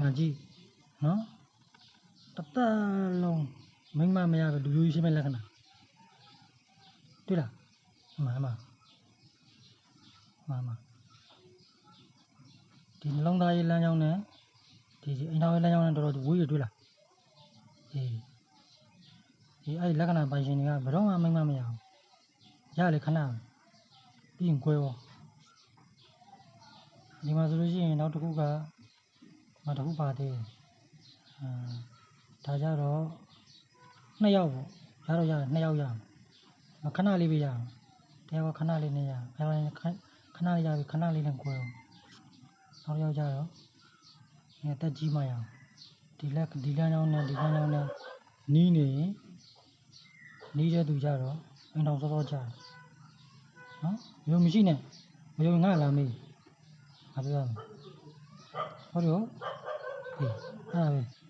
ငါကြည့်နော်တသက်လုံးမိန်းမမရပဲလူမျိုးကြီးရှိမဲ့လက္ခဏာတွေ့လားအမှန်အမှန်အမှန်အမှန်ဒီနှလုံးသားရေးလမ်းကြောင်းနဲ့ဒီဒီအိမ်တော်ရေးလမ်းကြောင်းနဲ့တော်တော်ဝေးရတွေ့လားအေးဒီအဲ့ဒီလက္ခဏာပိုင်ရှင်တွေကဘယ်တော့မှမိန်းမမရဘူးရလေခဏပဲပြီးရင်꿰ရောဒီမှာဆိုလို့ရှိရင်နောက်တစ်ခုက မတစ်ခုပါသေးတယ်အာဒါကြတော့နှစ်ယောက်ပေါ့ရတော့ရတယ်နှစ်ယောက်ရမယ်ခဏလေးပဲရမယ်တရားကခဏလေးနဲ့ရမယ်အဲခခဏလေးရပြီခဏလေးနဲ့꿰ရောနောက်တစ်ယောက်ကြတော့ငါတက်ကြီးမှရအောင်ဒီလက်ဒီလမ်းကြောင်းနဲ့ဒီလမ်းကြောင်းနဲ့နီးနေရင်နီးတဲ့သူကြတော့အင်တော်စောစောကြာနော်ရုံမရှိနဲ့မယုံငါလာမေးငါပြောရမယ် हलो हाँ ah,